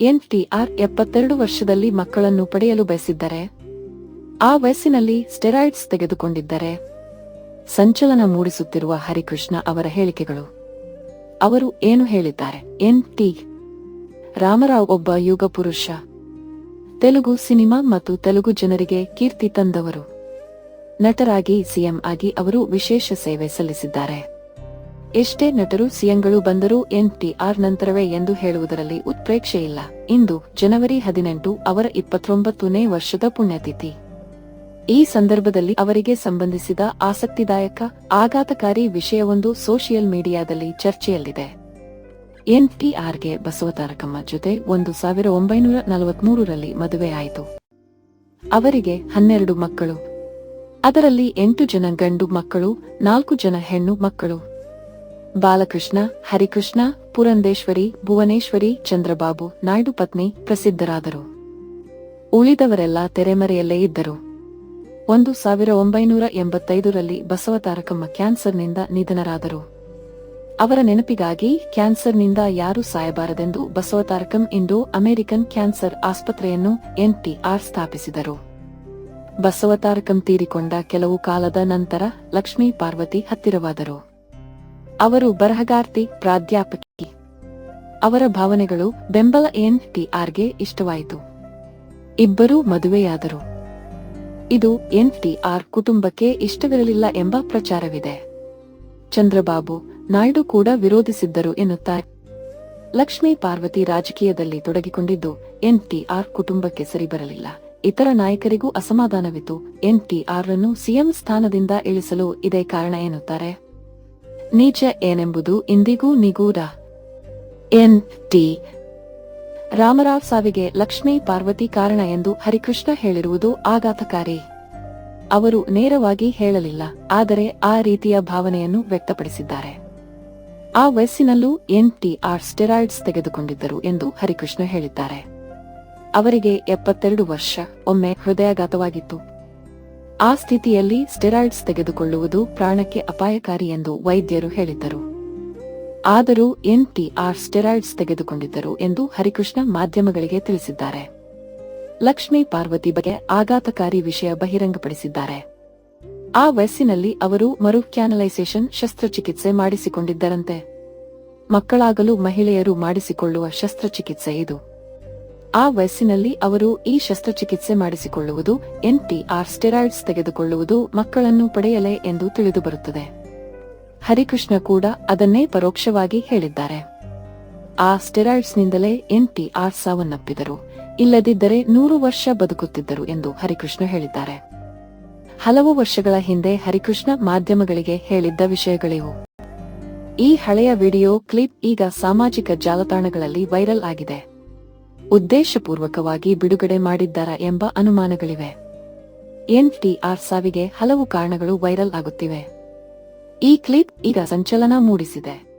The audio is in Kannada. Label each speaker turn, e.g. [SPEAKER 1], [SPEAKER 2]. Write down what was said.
[SPEAKER 1] ಎನ್ಟಿಆರ್ ಎಪ್ಪತ್ತೆರಡು ವರ್ಷದಲ್ಲಿ ಮಕ್ಕಳನ್ನು ಪಡೆಯಲು ಬಯಸಿದ್ದರೆ, ಆ ವಯಸ್ಸಿನಲ್ಲಿ ಸ್ಟೆರಾಯ್ಡ್ಸ್ ತೆಗೆದುಕೊಂಡಿದ್ದರೆ ಸಂಚಲನ ಮೂಡಿಸುತ್ತಿರುವ ಹರಿಕೃಷ್ಣ ಅವರ ಹೇಳಿಕೆಗಳು. ಅವರು ಏನು ಹೇಳಿದ್ದಾರೆ? ಎನ್ ಟಿ ರಾಮರಾವ್ ಒಬ್ಬ ಯುಗ ಪುರುಷ. ತೆಲುಗು ಸಿನಿಮಾ ಮತ್ತು ತೆಲುಗು ಜನರಿಗೆ ಕೀರ್ತಿ ತಂದವರು. ನಟರಾಗಿ, ಸಿಎಂ ಆಗಿ ಅವರು ವಿಶೇಷ ಸೇವೆ ಸಲ್ಲಿಸಿದ್ದಾರೆ. ಎಷ್ಟೇ ನಟರು, ಸಿಎಂಗಳು ಬಂದರೂ ಎನ್ಟಿಆರ್ ನಂತರವೇ ಎಂದು ಹೇಳುವುದರಲ್ಲಿ ಉತ್ಪ್ರೇಕ್ಷೆ ಇಲ್ಲ. ಇಂದು ಜನವರಿ ಹದಿನೆಂಟು, ಅವರ ಇಪ್ಪತ್ತೊಂಬತ್ತನೇ ವರ್ಷದ ಪುಣ್ಯತಿಥಿ. ಈ ಸಂದರ್ಭದಲ್ಲಿ ಅವರಿಗೆ ಸಂಬಂಧಿಸಿದ ಆಸಕ್ತಿದಾಯಕ, ಆಘಾತಕಾರಿ ವಿಷಯವೊಂದು ಸೋಷಿಯಲ್ ಮೀಡಿಯಾದಲ್ಲಿ ಚರ್ಚೆಯಲ್ಲಿದೆ. ಎನ್ಟಿಆರ್ಗೆ ಬಸವತಾರಕಮ್ಮ ಜೊತೆ ಒಂದು ಸಾವಿರ ಒಂಬೈನೂರ ನಲವತ್ಮೂರರಲ್ಲಿ ಮದುವೆಯಾಯಿತು ಅವರಿಗೆ ಹನ್ನೆರಡು ಮಕ್ಕಳು. ಅದರಲ್ಲಿ ಎಂಟು ಜನ ಗಂಡು ಮಕ್ಕಳು, ನಾಲ್ಕು ಜನ ಹೆಣ್ಣು ಮಕ್ಕಳು. ಬಾಲಕೃಷ್ಣ, ಹರಿಕೃಷ್ಣ, ಪುರಂದೇಶ್ವರಿ, ಭುವನೇಶ್ವರಿ, ಚಂದ್ರಬಾಬು ನಾಯ್ಡು ಪತ್ನಿ ಪ್ರಸಿದ್ಧರಾದರು. ಉಳಿದವರೆಲ್ಲ ತೆರೆಮರೆಯಲ್ಲೇ ಇದ್ದರು. ಒಂದು ಸಾವಿರ ಒಂಬೈನೂರ ಎಂಬತ್ತೈದರಲ್ಲಿ ಬಸವತಾರಕಮ್ಮ ಕ್ಯಾನ್ಸರ್ನಿಂದ ನಿಧನರಾದರು. ಅವರ ನೆನಪಿಗಾಗಿ ಕ್ಯಾನ್ಸರ್ನಿಂದ ಯಾರೂ ಸಾಯಬಾರದೆಂದು ಬಸವತಾರಕಂ ಇಂಡೋ ಅಮೆರಿಕನ್ ಕ್ಯಾನ್ಸರ್ ಆಸ್ಪತ್ರೆಯನ್ನು ಎನ್ಟಿಆರ್ ಸ್ಥಾಪಿಸಿದರು. ಬಸವತಾರಕಂ ತೀರಿಕೊಂಡ ಕೆಲವು ಕಾಲದ ನಂತರ ಲಕ್ಷ್ಮೀ ಪಾರ್ವತಿ ಹತ್ತಿರವಾದರು. ಅವರು ಬರಹಗಾರ್ತಿ ಪ್ರಾಧ್ಯಾಪಕಿ. ಅವರ ಭಾವನೆಗಳು ಬೆಂಬಲ ಎನ್ ಟಿಆರ್ಗೆ ಇಷ್ಟವಾಯಿತು. ಇಬ್ಬರೂ ಮದುವೆಯಾದರು. ಇದು ಎನ್ ಟಿಆರ್ ಕುಟುಂಬಕ್ಕೆ ಇಷ್ಟವಿರಲಿಲ್ಲ ಎಂಬ ಪ್ರಚಾರವಿದೆ. ಚಂದ್ರಬಾಬು ನಾಯ್ಡು ಕೂಡ ವಿರೋಧಿಸಿದ್ದರು ಎನ್ನುತ್ತಾರೆ. ಲಕ್ಷ್ಮೀ ಪಾರ್ವತಿ ರಾಜಕೀಯದಲ್ಲಿ ತೊಡಗಿಕೊಂಡಿದ್ದು ಎನ್ ಟಿಆರ್ ಕುಟುಂಬಕ್ಕೆ ಸರಿಬರಲಿಲ್ಲ. ಇತರ ನಾಯಕರಿಗೂ ಅಸಮಾಧಾನವಿತ್ತು. ಎನ್ಟಿಆರ್ ಅನ್ನು ಸಿಎಂ ಸ್ಥಾನದಿಂದ ಇಳಿಸಲು ಇದೇ ಕಾರಣ ಎನ್ನುತ್ತಾರೆ. ನಿಜ ಏನೆಂಬುದು ಇಂದಿಗೂ ನಿಗೂಢ. ಎನ್. ಟಿ. ರಾಮರಾವ್ ಸಾವಿಗೆ ಲಕ್ಷ್ಮೀ ಪಾರ್ವತಿ ಕಾರಣ ಎಂದು ಹರಿಕೃಷ್ಣ ಹೇಳಿರುವುದು ಆಘಾತಕಾರಿ. ಅವರು ನೇರವಾಗಿ ಹೇಳಲಿಲ್ಲ, ಆದರೆ ಆ ರೀತಿಯ ಭಾವನೆಯನ್ನು ವ್ಯಕ್ತಪಡಿಸಿದ್ದಾರೆ. ಆ ವಯಸ್ಸಿನಲ್ಲೂ ಎನ್. ಟಿ. ಆರ್. ಸ್ಟೆರಾಯ್ಡ್ಸ್ ತೆಗೆದುಕೊಂಡಿದ್ದರು ಎಂದು ಹರಿಕೃಷ್ಣ ಹೇಳಿದ್ದಾರೆ. ಅವರಿಗೆ ಎಪ್ಪತ್ತೆರಡು ವರ್ಷ, ಒಮ್ಮೆ ಹೃದಯಾಘಾತವಾಗಿತ್ತು. ಆ ಸ್ಥಿತಿಯಲ್ಲಿ ಸ್ಟೆರಾಯ್ಡ್ಸ್ ತೆಗೆದುಕೊಳ್ಳುವುದು ಪ್ರಾಣಕ್ಕೆ ಅಪಾಯಕಾರಿ ಎಂದು ವೈದ್ಯರು ಹೇಳಿದ್ದರು. ಆದರೂ ಎನ್ಟಿಆರ್ ಸ್ಟೆರಾಯ್ಡ್ಸ್ ತೆಗೆದುಕೊಂಡಿದ್ದರು ಎಂದು ಹರಿಕೃಷ್ಣ ಮಾಧ್ಯಮಗಳಿಗೆ ತಿಳಿಸಿದ್ದಾರೆ. ಲಕ್ಷ್ಮೀ ಪಾರ್ವತಿ ಬಗ್ಗೆ ಆಘಾತಕಾರಿ ವಿಷಯ ಬಹಿರಂಗಪಡಿಸಿದ್ದಾರೆ. ಆ ವಯಸ್ಸಿನಲ್ಲಿ ಅವರು ಮರು ಕ್ಯಾನಲೈಸೇಷನ್ ಶಸ್ತ್ರಚಿಕಿತ್ಸೆ ಮಾಡಿಸಿಕೊಂಡಿದ್ದರಂತೆ. ಮಕ್ಕಳಾಗಲು ಮಹಿಳೆಯರು ಮಾಡಿಸಿಕೊಳ್ಳುವ ಶಸ್ತ್ರಚಿಕಿತ್ಸೆ ಇದು. ಆ ವಯಸ್ಸಿನಲ್ಲಿ ಅವರು ಈ ಶಸ್ತ್ರಚಿಕಿತ್ಸೆ ಮಾಡಿಸಿಕೊಳ್ಳುವುದು ಎನ್ಟಿಆರ್ ಸ್ಟೆರಾಯ್ಡ್ಸ್ ತೆಗೆದುಕೊಳ್ಳುವುದು ಮಕ್ಕಳನ್ನು ಪಡೆಯಲೇ ಎಂದು ತಿಳಿದುಬರುತ್ತದೆ. ಹರಿಕೃಷ್ಣ ಕೂಡ ಅದನ್ನೇ ಪರೋಕ್ಷವಾಗಿ ಹೇಳಿದ್ದಾರೆ. ಆ ಸ್ಟೆರಾಯ್ಡ್ಸ್ನಿಂದಲೇ ಎನ್ಟಿಆರ್ ಸಾವನ್ನಪ್ಪಿದರು. ಇಲ್ಲದಿದ್ದರೆ ನೂರು ವರ್ಷ ಬದುಕುತ್ತಿದ್ದರು ಎಂದು ಹರಿಕೃಷ್ಣ ಹೇಳಿದ್ದಾರೆ. ಹಲವು ವರ್ಷಗಳ ಹಿಂದೆ ಹರಿಕೃಷ್ಣ ಮಾಧ್ಯಮಗಳಿಗೆ ಹೇಳಿದ್ದ ವಿಷಯಗಳಿವು. ಈ ಹಳೆಯ ವಿಡಿಯೋ ಕ್ಲಿಪ್ ಈಗ ಸಾಮಾಜಿಕ ಜಾಲತಾಣಗಳಲ್ಲಿ ವೈರಲ್ ಆಗಿದೆ. ಉದ್ದೇಶಪೂರ್ವಕವಾಗಿ ಬಿಡುಗಡೆ ಮಾಡಿದ್ದಾರಾ ಎಂಬ ಅನುಮಾನಗಳಿವೆ. ಎನ್ಟಿಆರ್ ಸಾವಿಗೆ ಹಲವು ಕಾರಣಗಳು ವೈರಲ್ ಆಗುತ್ತಿವೆ. ಈ ಕ್ಲಿಪ್ ಈಗ ಸಂಚಲನ ಮೂಡಿಸಿದೆ.